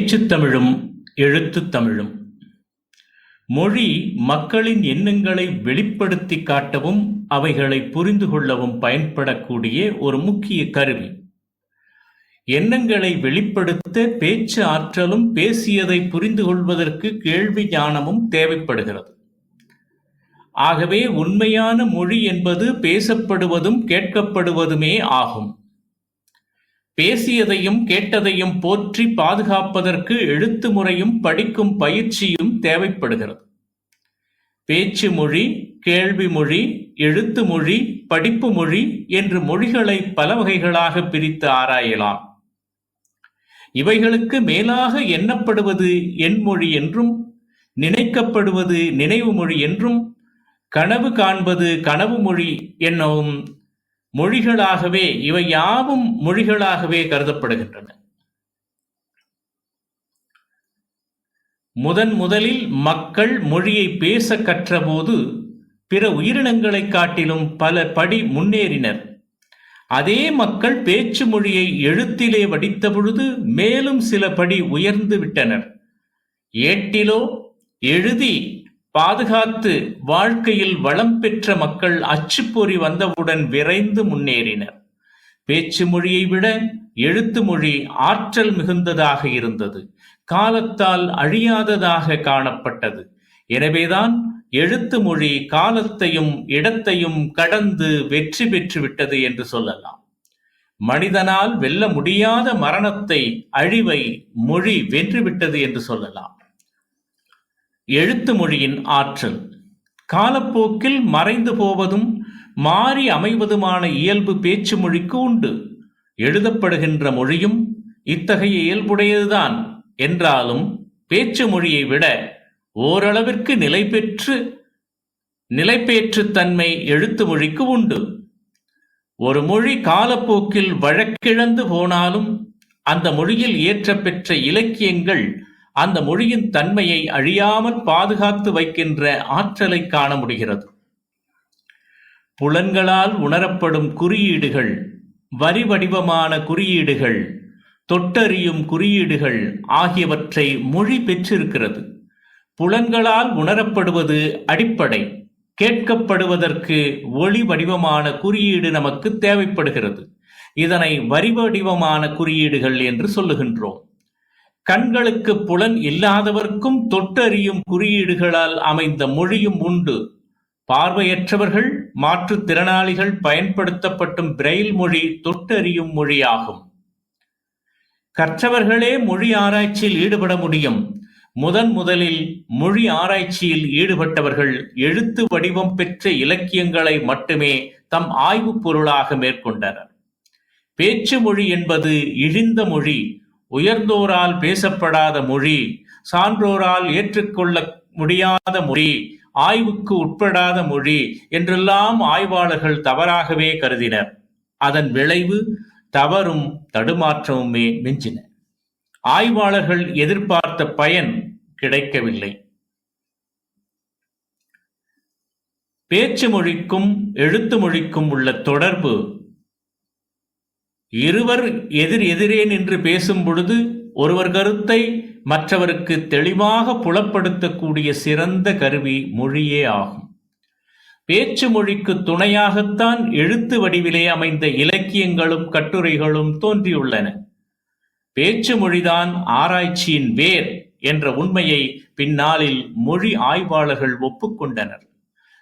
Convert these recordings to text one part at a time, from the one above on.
பேச்சுத் தமிழும் எழுத்துத் தமிழும் மொழி மக்களின் எண்ணங்களை வெளிப்படுத்தி காட்டவும் அவைகளை புரிந்து கொள்ளவும் பயன்படக்கூடிய ஒரு முக்கிய கருவி. எண்ணங்களை வெளிப்படுத்த பேச்சு ஆற்றலும் பேசியதை புரிந்து கொள்வதற்கு கேள்வி ஞானமும் தேவைப்படுகிறது. ஆகவே உண்மையான மொழி என்பது பேசப்படுவதும் கேட்கப்படுவதுமே ஆகும். பேசியதையும் கேட்டதையும் போற்றி பாதுகாப்பதற்கு எழுத்து முறையும் படிக்கும் பயிற்சியும் தேவைப்படுகிறது. பேச்சு மொழி கேள்வி மொழி எழுத்து மொழி படிப்பு மொழி என்று மொழிகளை பல வகைகளாக பிரித்து ஆராயலாம். இவைகளுக்கு மேலாக எண்ணப்படுவது எண்மொழி என்றும் நினைக்கப்படுவது நினைவு மொழி என்றும் கனவு காண்பது கனவு மொழி என்னவும் மொழிகளாகவே இவை யாவும் மொழிகளாகவே கருதப்படுகின்றன. முதன் முதலில் மக்கள் மொழியை பேச கற்றபோது பிற உயிரினங்களைக் காட்டிலும் பல படி முன்னேறினர். அதே மக்கள் பேச்சு மொழியை எழுத்திலே வடித்த பொழுது மேலும் சில படி உயர்ந்து விட்டனர். ஏட்டிலோ எழுதி பாதுகாத்து வாழ்க்கையில் வளம் பெற்ற மக்கள் அச்சுப்பொறி வந்தவுடன் விரைந்து முன்னேறினர். பேச்சு மொழியை விட எழுத்து மொழி ஆற்றல் மிகுந்ததாக இருந்தது. காலத்தால் அழியாததாக காணப்பட்டது. எனவேதான் எழுத்து மொழி காலத்தையும் இடத்தையும் கடந்து வெற்றி பெற்றுவிட்டது என்று சொல்லலாம். மனிதனால் வெல்ல முடியாத மரணத்தை அழிவை மொழி வென்றுவிட்டது என்று சொல்லலாம். எழுத்து மொழியின் ஆற்றல். காலப்போக்கில் மறைந்து போவதும் மாறி அமைவதுமான இயல்பு பேச்சு மொழிக்கு உண்டு. எழுதப்படுகின்ற மொழியும் இத்தகைய இயல்புடையதுதான். என்றாலும் பேச்சு மொழியை விட ஓரளவிற்கு நிலை பெற்று நிலைப்பேற்று தன்மை எழுத்து மொழிக்கு உண்டு. ஒரு மொழி காலப்போக்கில் வழக்கிழந்து போனாலும் அந்த மொழியில் இயற்றப்பெற்ற இலக்கியங்கள் அந்த மொழியின் தன்மையை அழியாமல் பாதுகாத்து வைக்கின்ற ஆற்றலை காண முடிகிறது. புலன்களால் உணரப்படும் குறியீடுகள் வரி வடிவமான குறியீடுகள் தொட்டறியும் குறியீடுகள் ஆகியவற்றை மொழி பெற்றிருக்கிறது. புலன்களால் உணரப்படுவது அடிப்படை கேட்கப்படுவதற்கு ஒளி வடிவமான குறியீடு நமக்கு தேவைப்படுகிறது. இதனை வரி வடிவமான குறியீடுகள் என்று சொல்லுகின்றோம். கண்களுக்கு புலன் இல்லாதவர்க்கும் தொட்டறியும் குறியீடுகளால் அமைந்த மொழியும் உண்டு. பார்வையற்றவர்கள் மாற்றுத்திறனாளிகள் பயன்படுத்தப்பட்டும் பிரெயில் மொழி தொட்டறியும் மொழியாகும். கற்றவர்களே மொழி ஆராய்ச்சியில் ஈடுபட முடியும். முதன் முதலில் மொழி ஆராய்ச்சியில் ஈடுபட்டவர்கள் எழுத்து வடிவம் பெற்ற இலக்கியங்களை மட்டுமே தம் ஆய்வுப் பொருளாக மேற்கொண்டனர். பேச்சு மொழி என்பது இழிந்த மொழி உயர்ந்தோரால் பேசப்படாத மொழி சான்றோரால் ஏற்றுக்கொள்ள முடியாத மொழி ஆய்வுக்கு உட்படாத மொழி என்றெல்லாம் ஆய்வாளர்கள் தவறாகவே கருதினர். அதன் விளைவு தவறும் தடுமாற்றமுமே மிஞ்சின. ஆய்வாளர்கள் எதிர்பார்த்த பயன் கிடைக்கவில்லை. பேச்சு மொழிக்கும் எழுத்து மொழிக்கும் உள்ள தொடர்பு இருவர் எதிர் எதிரே நின்று பேசும் பொழுது ஒருவர் கருத்தை மற்றவருக்கு தெளிவாக புலப்படுத்தக்கூடிய சிறந்த கருவி மொழியே ஆகும். பேச்சு மொழிக்கு துணையாகத்தான் எழுத்து வடிவிலே அமைந்த இலக்கியங்களும் கட்டுரைகளும் தோன்றியுள்ளன. பேச்சு மொழிதான் ஆராய்ச்சியின் வேர் என்ற உண்மையை பின்னாளில் மொழி ஆய்வாளர்கள் ஒப்புக்கொண்டனர்.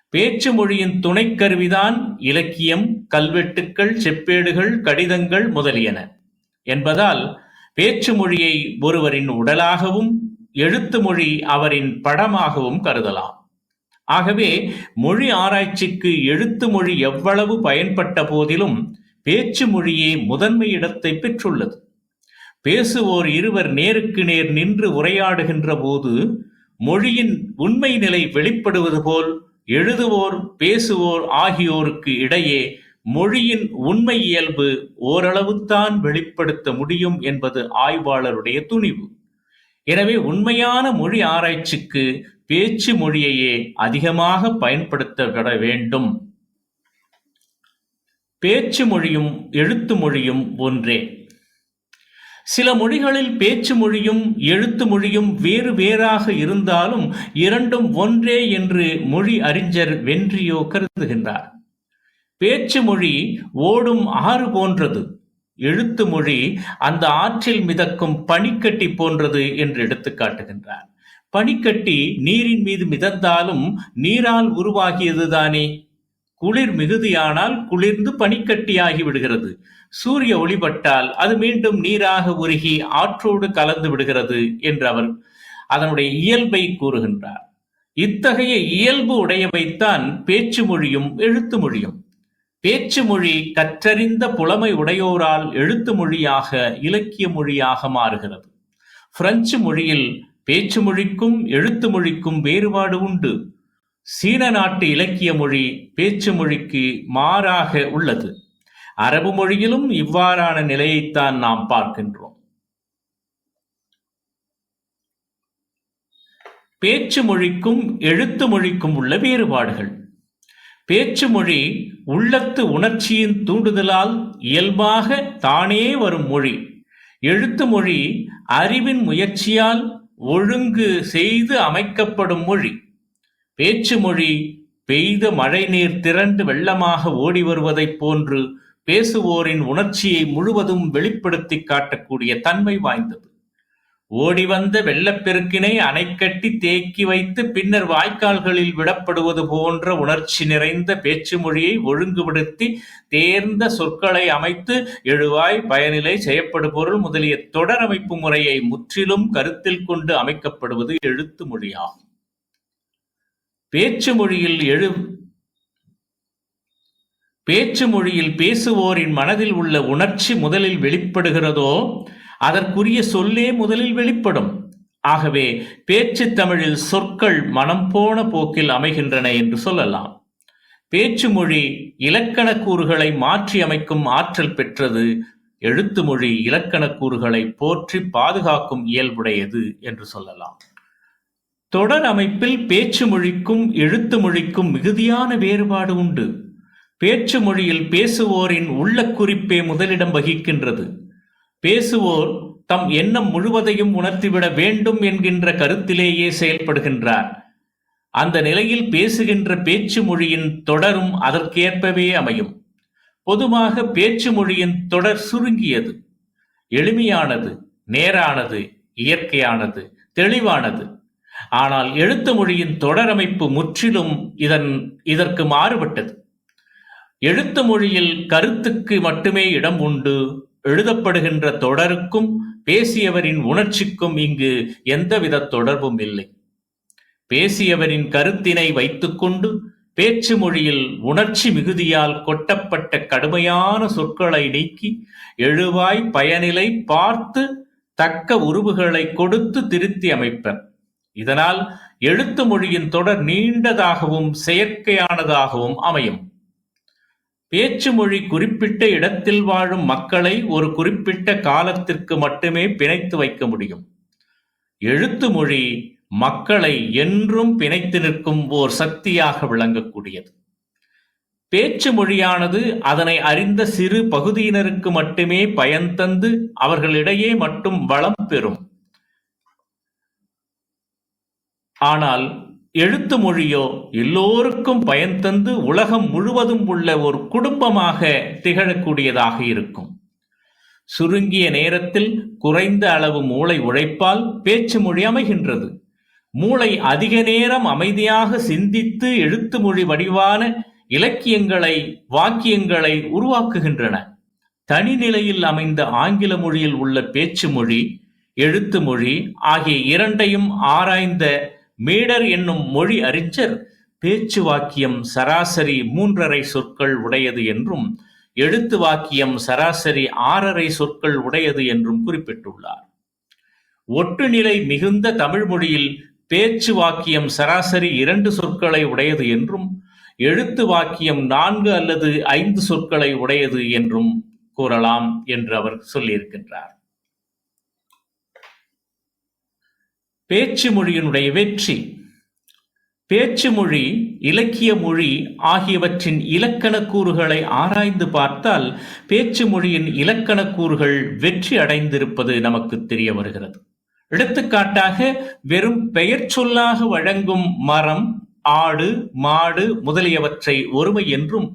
பேச்சு மொழியின் துணைக்கருவிதான் இலக்கியம் கல்வெட்டுக்கள் செப்பேடுகள் கடிதங்கள் முதலியன. என்பதால் பேச்சு மொழியை ஒருவரின் உடலாகவும் எழுத்து மொழி அவரின் படமாகவும் கருதலாம். ஆகவே மொழி ஆராய்ச்சிக்கு எழுத்து மொழி எவ்வளவு பயன்பட்ட போதிலும் பேச்சு மொழியே முதன்மை இடத்தை பெற்றுள்ளது. பேசுவோர் இருவர் நேருக்கு நேர் நின்று உரையாடுகின்ற போது மொழியின் உண்மை நிலை வெளிப்படுவது போல் எழுதுவோர் பேசுவோர் ஆகியோருக்கு இடையே மொழியின் உண்மை இயல்பு ஓரளவுத்தான் வெளிப்படுத்த முடியும் என்பது ஆய்வாளருடைய துணிவு. எனவே உண்மையான மொழி ஆராய்ச்சிக்கு பேச்சு மொழியையே அதிகமாக பயன்படுத்தப்பட வேண்டும். பேச்சு மொழியும் எழுத்து மொழியும் ஒன்றே. சில மொழிகளில் பேச்சு மொழியும் எழுத்து மொழியும் வேறு வேறாக இருந்தாலும் இரண்டும் ஒன்றே என்று மொழி அறிஞர் வென்றியோ கருதுகின்றார். பேச்சு மொழி ஓடும் ஆறு போன்றது. எழுத்து மொழி அந்த ஆற்றில் மிதக்கும் பனிக்கட்டி போன்றது என்று எடுத்து காட்டுகின்றார். பனிக்கட்டி நீரின் மீது மிதந்தாலும் நீரால் உருவாகியதுதானே. குளிர் மிகுதியானால் குளிர்ந்து பனிக்கட்டியாகி விடுகிறது. சூரிய ஒளிபட்டால் அது மீண்டும் நீராக உருகி ஆற்றோடு கலந்து விடுகிறது என்று அவர் அதனுடைய இயல்பை கூறுகின்றார். இத்தகைய இயல்பு உடையவைத்தான் பேச்சு மொழியும் எழுத்து மொழியும். பேச்சு மொழி கற்றறிந்த புலமை உடையோரால் எழுத்து மொழியாக இலக்கிய மொழியாக மாறுகிறது. பிரெஞ்சு மொழியில் பேச்சு மொழிக்கும் எழுத்து மொழிக்கும் வேறுபாடு உண்டு. சீன நாட்டு இலக்கிய மொழி பேச்சு மொழிக்கு மாறாக உள்ளது. அரபு மொழியிலும் இவ்வாறான நிலையைத்தான் நாம் பார்க்கின்றோம். பேச்சு மொழிக்கும் எழுத்து மொழிக்கும் உள்ள வேறுபாடுகள். பேச்சு மொழி உள்ளத்து உணர்ச்சியின் தூண்டுதலால் இயல்பாக தானே வரும் மொழி. எழுத்து மொழி அறிவின் முயற்சியால் ஒழுங்கு செய்து அமைக்கப்படும் மொழி. பேச்சு மொழி பெய்த மழை நீர் திரண்டு வெள்ளமாக ஓடி வருவதைப் போன்று பேசுவோரின் உணர்ச்சியை முழுவதும் வெளிப்படுத்தி காட்டக்கூடிய தன்மை வாய்ந்தது. ஓடி வந்த வெள்ளப்பெருக்கினை அணைக்கட்டி தேக்கி வைத்து பின்னர் வாய்க்கால்களில் விடப்படுவது போன்ற உணர்ச்சி நிறைந்த பேச்சு மொழியை ஒழுங்குபடுத்தி தேர்ந்த சொற்களை அமைத்து எழுவாய் பயனிலை செய்யப்படு பொருள் முதலிய தொடர் அமைப்பு முறையை முற்றிலும் கருத்தில் கொண்டு அமைக்கப்படுவது எழுத்து மொழியாகும். பேச்சு மொழியில் எழு பேச்சு மொழியில் பேசுவோரின் மனதில் உள்ள உணர்ச்சி முதலில் வெளிப்படுகிறதோ அதற்குரிய சொல்லே முதலில் வெளிப்படும். ஆகவே பேச்சு தமிழில் சொற்கள் மனம் போன போக்கில் அமைகின்றன என்று சொல்லலாம். பேச்சு மொழி இலக்கண கூறுகளை மாற்றி அமைக்கும் ஆற்றல் பெற்றது. எழுத்து மொழி இலக்கண கூறுகளை போற்றி பாதுகாக்கும் இயல்புடையது என்று சொல்லலாம். தொடர் அமைப்பில் பேச்சு மொழிக்கும் எழுத்து மொழிக்கும் மிகுதியான வேறுபாடு உண்டு. பேச்சு மொழியில் பேசுவோரின் உள்ள குறிப்பே முதலிடம் வகிக்கின்றது. பேசுவோர் தம் எண்ணம் முழுவதையும் உணர்த்திவிட வேண்டும் என்கின்ற கருத்திலேயே செயல்படுகின்றார். அந்த நிலையில் பேசுகின்ற பேச்சு மொழியின் தொடரும் அதற்கேற்பவே அமையும். பொதுவாக பேச்சு மொழியின் தொடர் சுருங்கியது. எளிமையானது நேரானது இயற்கையானது தெளிவானது. ஆனால் எழுத்து மொழியின் தொடரமைப்பு முற்றிலும் இதன் இதற்கு மாறுபட்டது. எழுத்து மொழியில் கருத்துக்கு மட்டுமே இடம் உண்டு. எழுதப்படுகின்ற தொடருக்கும் பேசியவரின் உணர்ச்சிக்கும் இங்கு எந்தவித தொடர்பும் இல்லை. பேசியவரின் கருத்தினை வைத்துக்கொண்டு பேச்சு மொழியில் உணர்ச்சி மிகுதியால் கொட்டப்பட்ட கடுமையான சொற்களை நீக்கி எழுவாய் பயனிலை பார்த்து தக்க உருவுகளை கொடுத்து திருத்தி அமைப்பர். இதனால் எழுத்து மொழியின் தொடர் நீண்டதாகவும் செயற்கையானதாகவும் அமையும். பேச்சு மொழி குறிப்பிட்ட இடத்தில் வாழும் மக்களை ஒரு குறிப்பிட்ட காலத்திற்கு மட்டுமே பிணைத்து வைக்க முடியும். எழுத்து மொழி மக்களை என்றும் பிணைத்து நிற்கும் ஓர் சக்தியாக விளங்கக்கூடியது. பேச்சு மொழியானது அதனை அறிந்த சிறு பகுதியினருக்கு மட்டுமே பயன் தந்து அவர்களிடையே மட்டும் வளம் பெறும். ஆனால் எழுத்து மொழியோ எல்லோருக்கும் பயன் தந்து உலகம் முழுவதும் உள்ள ஒரு குடும்பமாக திகழக்கூடியதாக இருக்கும். சுருங்கிய நேரத்தில் குறைந்த அளவு மூளை உழைப்பால் பேச்சு மொழி அமைகின்றது. மூளை அதிக நேரம் அமைதியாக சிந்தித்து எழுத்து மொழி வடிவான இலக்கியங்களை வாக்கியங்களை உருவாக்குகின்றன. தனிநிலையில் அமைந்த ஆங்கில மொழியில் உள்ள பேச்சு மொழி எழுத்து மொழி ஆகிய இரண்டையும் ஆராய்ந்த மீடர் என்னும் மொழி அறிஞர் பேச்சு வாக்கியம் சராசரி மூன்றரை சொற்கள் உடையது என்றும் எழுத்து வாக்கியம் சராசரி ஆறரை சொற்கள் உடையது என்றும் குறிப்பிட்டுள்ளார். ஒட்டுநிலை மிகுந்த தமிழ் மொழியில் பேச்சு வாக்கியம் சராசரி இரண்டு சொற்களை உடையது என்றும் எழுத்து வாக்கியம் நான்கு அல்லது ஐந்து சொற்களை உடையது என்றும் கூறலாம் என்று அவர் சொல்லியிருக்கின்றார். பேச்சு மொழியினுடைய வெற்றி. பேச்சு மொழி இலக்கிய மொழி ஆகியவற்றின் இலக்கண கூறுகளை ஆராய்ந்து பார்த்தால் பேச்சு மொழியின் இலக்கண கூறுகள் வெற்றி அடைந்திருப்பது நமக்கு தெரிய வருகிறது. எடுத்துக்காட்டாக வெறும் பெயர் சொல்லாக வழங்கும் மரம் ஆடு மாடு முதலியவற்றை ஒருமை என்றும்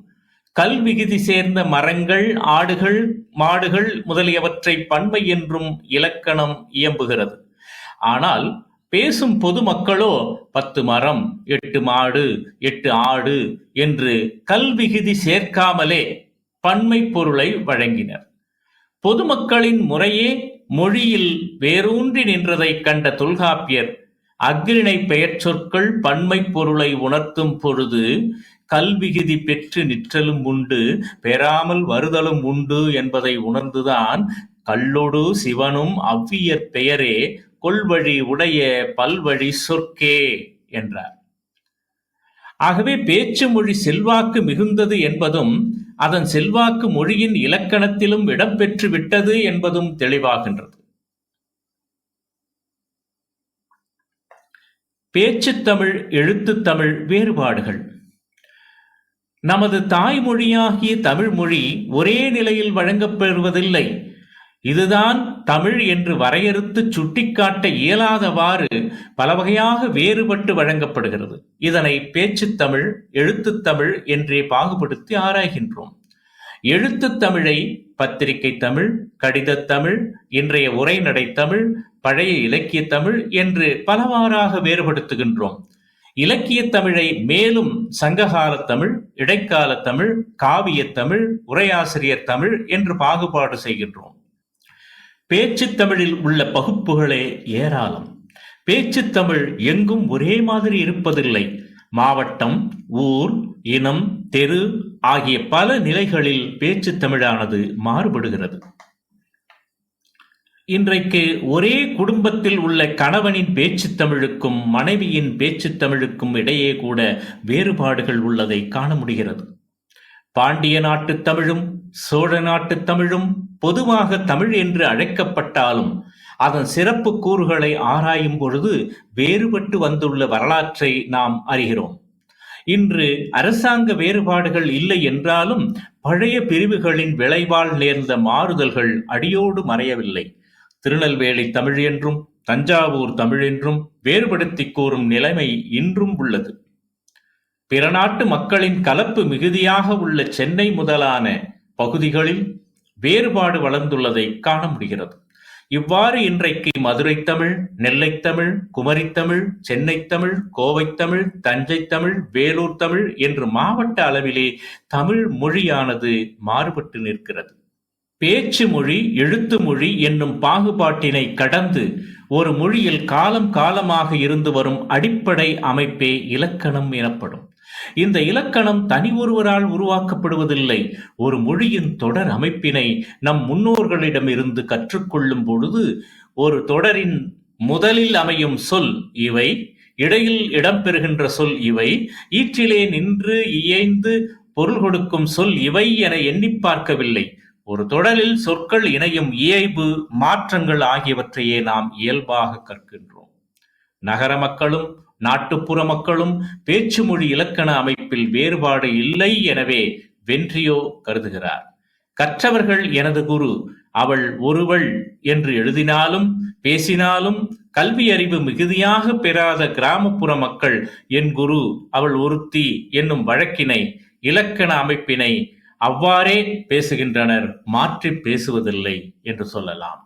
கல்விகுதி சேர்ந்த மரங்கள் ஆடுகள் மாடுகள் முதலியவற்றை பன்மை என்றும் இலக்கணம் இயம்புகிறது. ஆனால் பேசும் பொதுமக்களோ பத்து மரம் எட்டு மாடு எட்டு ஆடு என்று கல்விகுதி சேர்க்காமலே பன்மை பொருளை வழங்கினர். பொதுமக்களின் முறையே மொழியில் வேரூன்றி நின்றதை கண்ட தொல்காப்பியர் அஃறிணை பெயர் சொற்கள் பன்மை பொருளை உணர்த்தும் பொழுது கல்விகுதி பெற்று நிற்றலும் உண்டு பெறாமல் வருதலும் உண்டு என்பதை உணர்ந்துதான் கல்லொடு சிவனும் அவ்வியற் பெயரே கொள்வழி உடைய பல்வழி சொற்கே என்றார். ஆகவே பேச்சு மொழி செல்வாக்கு மிகுந்தது என்பதும் அதன் செல்வாக்கு மொழியின் இலக்கணத்திலும் இடம்பெற்று விட்டது என்பதும் தெளிவாகின்றது. பேச்சு தமிழ் எழுத்துத் தமிழ் வேறுபாடுகள். நமது தாய்மொழியாகிய தமிழ் மொழி ஒரே நிலையில் வழங்கப்பெறுவதில்லை இதுதான் தமிழ் என்று வரையறுத்து சுட்டிக்காட்ட இயலாதவாறு பல வகையாக வேறுபட்டு வழங்கப்படுகிறது. இதனை பேச்சுத் தமிழ் எழுத்துத் தமிழ் என்றே பாகுபடுத்தி ஆராய்கின்றோம். எழுத்துத் தமிழை பத்திரிகை தமிழ் கடிதத் தமிழ் இன்றைய உரைநடை தமிழ் பழைய இலக்கிய தமிழ் என்று பலவாறாக வேறுபடுத்துகின்றோம். இலக்கிய தமிழை மேலும் சங்ககால தமிழ் இடைக்கால தமிழ் காவியத் தமிழ் உரையாசிரியர் தமிழ் என்று பாகுபாடு செய்கின்றோம். பேச்சு தமிழில் உள்ள பகுப்புகளே ஏராளம். பேச்சு தமிழ் எங்கும் ஒரே மாதிரி இருப்பதில்லை. மாவட்டம் ஊர் இனம் தெரு ஆகிய பல நிலைகளில் பேச்சு தமிழானது மாறுபடுகிறது. இன்றைக்கு ஒரே குடும்பத்தில் உள்ள கணவனின் பேச்சு தமிழுக்கும் மனைவியின் பேச்சு தமிழுக்கும் இடையே கூட வேறுபாடுகள் உள்ளதை காண முடிகிறது. பாண்டிய நாட்டு தமிழும் சோழ நாட்டு தமிழும் பொதுவாக தமிழ் என்று அழைக்கப்பட்டாலும் அதன் சிறப்பு கூறுகளை ஆராயும் பொழுது வேறுபட்டு வந்துள்ள வரலாற்றை நாம் அறிகிறோம். இன்று அரசாங்க வேறுபாடுகள் இல்லை என்றாலும் பழைய பிரிவுகளின் விளைவால் நேர்ந்த மாறுதல்கள் அடியோடு மறையவில்லை. திருநெல்வேலி தமிழ் என்றும் தஞ்சாவூர் தமிழ் என்றும் வேறுபடுத்தி கூறும் நிலைமை இன்றும் உள்ளது. பிற நாட்டு மக்களின் கலப்பு மிகுதியாக உள்ள சென்னை முதலான பகுதிகளில் வேறுபாடு வளர்ந்துள்ளதை காண முடிகிறது. இவ்வாறு இன்றைக்கு மதுரை தமிழ் நெல்லை தமிழ் குமரி தமிழ் சென்னை தமிழ் கோவை தமிழ் தஞ்சை தமிழ் வேலூர் தமிழ் என்று மாவட்ட அளவிலே தமிழ் மொழியானது மாறுபட்டு நிற்கிறது. பேச்சு மொழி எழுத்து மொழி என்னும் பாகுபாட்டினை கடந்து ஒரு மொழியில் காலம் காலமாக இருந்து வரும் அடிப்படை அமைப்பே இலக்கணம் எனப்படும். இந்த இலக்கணம் தனி ஒருவரால் உருவாக்கப்படுவதில்லை. ஒரு மொழியின் தொடர் அமைப்பினை நம் முன்னோர்களிடமிருந்து கற்றுக்கொள்ளும் பொழுது ஒரு தொடரின் முதலில் அமையும் சொல் இவை இடையில் இடம்பெறுகின்ற சொல் இவை ஈற்றிலே நின்று இயைந்து பொருள் கொடுக்கும் சொல் இவை என எண்ணி பார்க்கவில்லை. ஒரு தொடரில் சொற்கள் இணையும் இயைபு மாற்றங்கள் ஆகியவற்றையே நாம் இயல்பாக கற்கின்றோம். நகர மக்களும் நாட்டுப்புற மக்களும் பேச்சு மொழி இலக்கண அமைப்பில் வேறுபாடு இல்லை எனவே வென்றியோ கருதுகிறார். கற்றவர்கள் எனது குரு அவள் ஒருவள் என்று எழுதினாலும் பேசினாலும் கல்வி அறிவு மிகுதியாக பெறாத கிராமப்புற மக்கள் என் குரு அவள் ஒருத்தி என்னும் வழக்கினை இலக்கண அமைப்பினை அவ்வாறே பேசுகின்றனர் மாற்றி பேசுவதில்லை என்று சொல்லலாம்.